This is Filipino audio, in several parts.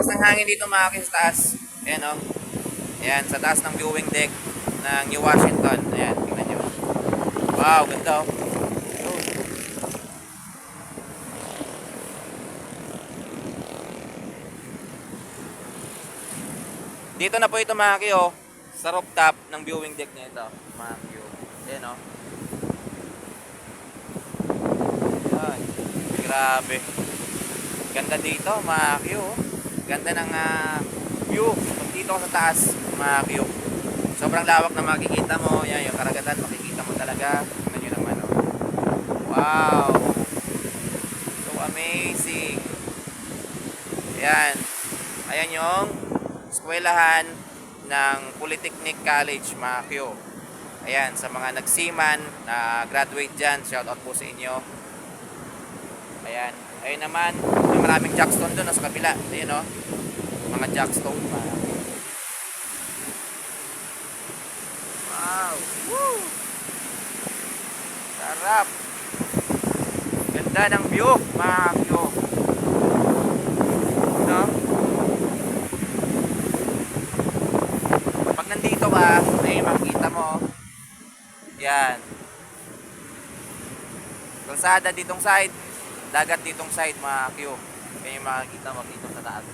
lakas ng hangin dito mga Q sa taas. Ayan o. Ayan, sa taas ng viewing deck ng New Washington. Ayan, tingnan nyo. Wow, ganda o. Dito na po ito mga Q, sa rooftop ng viewing deck nito, mga Q. Ayan o. Ayan. Grabe. Ganda dito, mga Q. oh. Ganda ng ah, view. Pag dito sa taas, mga. Sobrang lawak na makikita mo. Yan, yung karagatan, makikita mo talaga. Tingnan nyo naman, oh. Wow. So amazing. Ayan. Ayan yung eskwelahan ng Polytechnic College, mga Q. Ayan, sa mga nagsiman na graduate dyan, shout out po sa inyo. Ayan. Ayun naman, maraming jackstone doon no, sa kabila. Ayun o. Mga jackstone pa. Wow. Woo! Sarap. Ganda ng view, mga view. No? Pag nandito ka, ay makikita mo. Yan. Kalsada ditong side dagat ditong side mga Q. Kaya makikita dito sa taas.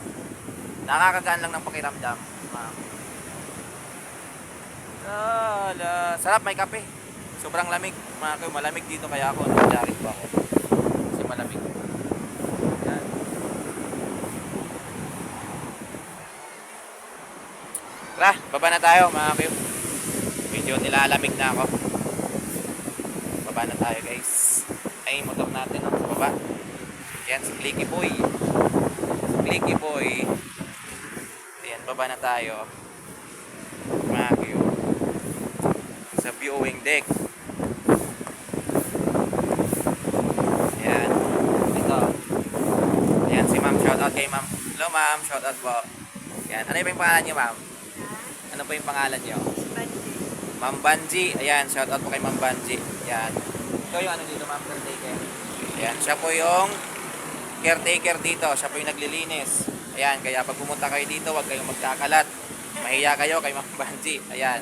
Nakakagaan lang ng pakiramdam. Mga Q. Lala. Sarap may kape. Sobrang lamig mga Q. Malamig dito kaya ako nagjarit pa ako. Kasi malamig. Yan. Tara, baba na tayo mga Q. Medyo nilalamig na ako. Baba na tayo guys. Ay, motor natin no, sa baba. Yan, si Clicky Boy. Clicky Boy. Baba na tayo. Q. Sa viewing deck. Ayan. Ito. Ayan, si ma'am. Shout out kay ma'am. Hello ma'am, shout out po. Ayan, ano yung pangalan niyo ma'am? Ano po yung pangalan niyo? Ma'am Banji. Ayan, shout out po kay Ma'am Banji. Ayan. Ikaw yung ano dito, Ma'am Caretaker. Ayan, siya po yung caretaker dito. Siya po yung naglilinis. Ayan, kaya pag pumunta kayo dito, huwag kayong magkakalat. Mahiya kayo kay Ma'am Banji. Ayan.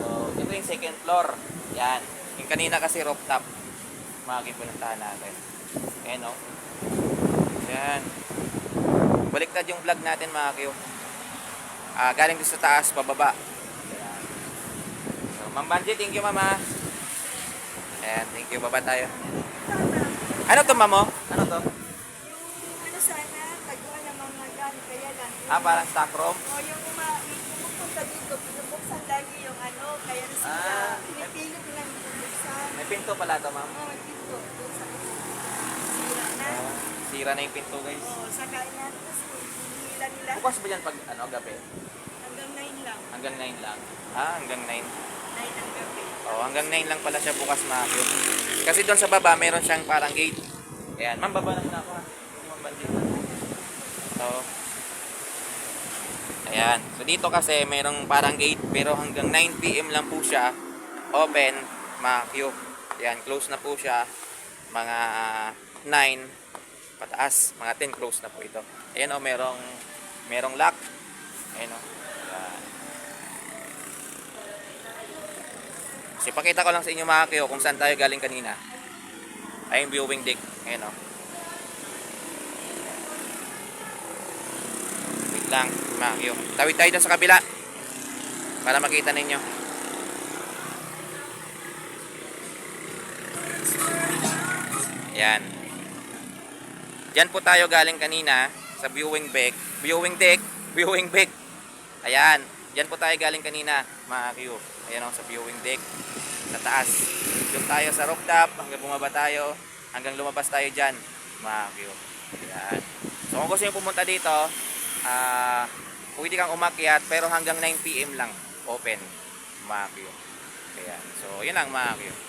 So, ito yung second floor. Ayan. Yung kanina kasi rooftop. Maging pinuntahan natin. Ayan, o. Ayan. Baliktad yung vlog natin, mga kiyo. Ah, galing doon sa taas, pababa. Ayan. So, Ma'am Banji, thank you, Mama. Ayan, thank you. Baba tayo. Ano to, Mamo? Ano to? Ano sana, taguan ng mga gamit, kaya lang. Ah, parang stock room? O yung uma, yung pumupunta dito, pinubuksan lagi yung ano, kaya na sila, Ah. pinipilit nilang pinubuksan. May pinto pala to, Ma'am. Oo, pinto, doon sa sira na. Ah, sira na yung pinto, guys. Oo, sakain na, tapos hinihila nila. Bukas ba yan pag ano, gabi? Hanggang 9 lang, Hanggang 9 lang. Ah, hanggang 9. 9 ang gabi. Oh, hanggang 9 lang pala siya bukas, Ma'am. Kasi doon sa baba, meron siyang parang gate. Ayan, Ma'am, baba na muna ako, ha? Hindi, Ma'am Banji. So, ayan. So, dito kasi merong parang gate, pero hanggang 9pm lang po siya. Open, mga Q. Ayan, close na po siya. Mga 9 pataas, mga 10 close na po ito. Ayan o, merong merong lock. Ayan o. Ayan. So, ipakita ko lang sa inyo mga Q kung saan tayo galing kanina. Ay, viewing deck. Ayan o. Mga Q. Tawid tayo dun sa kabila. Para makita ninyo. Ayan. Diyan po tayo galing kanina sa viewing deck. Viewing deck. Viewing deck. Ayan. Diyan po tayo galing kanina, mga Q. Ayan o, sa viewing deck. Sa taas. Doon tayo sa rooftop hanggang bumaba tayo. Hanggang lumabas tayo dyan, mga Q. Ayan. So kung gusto nyo pumunta dito, ah, pwede kang umakyat pero hanggang 9pm lang open, Q. Ayan. So, yun mga Q.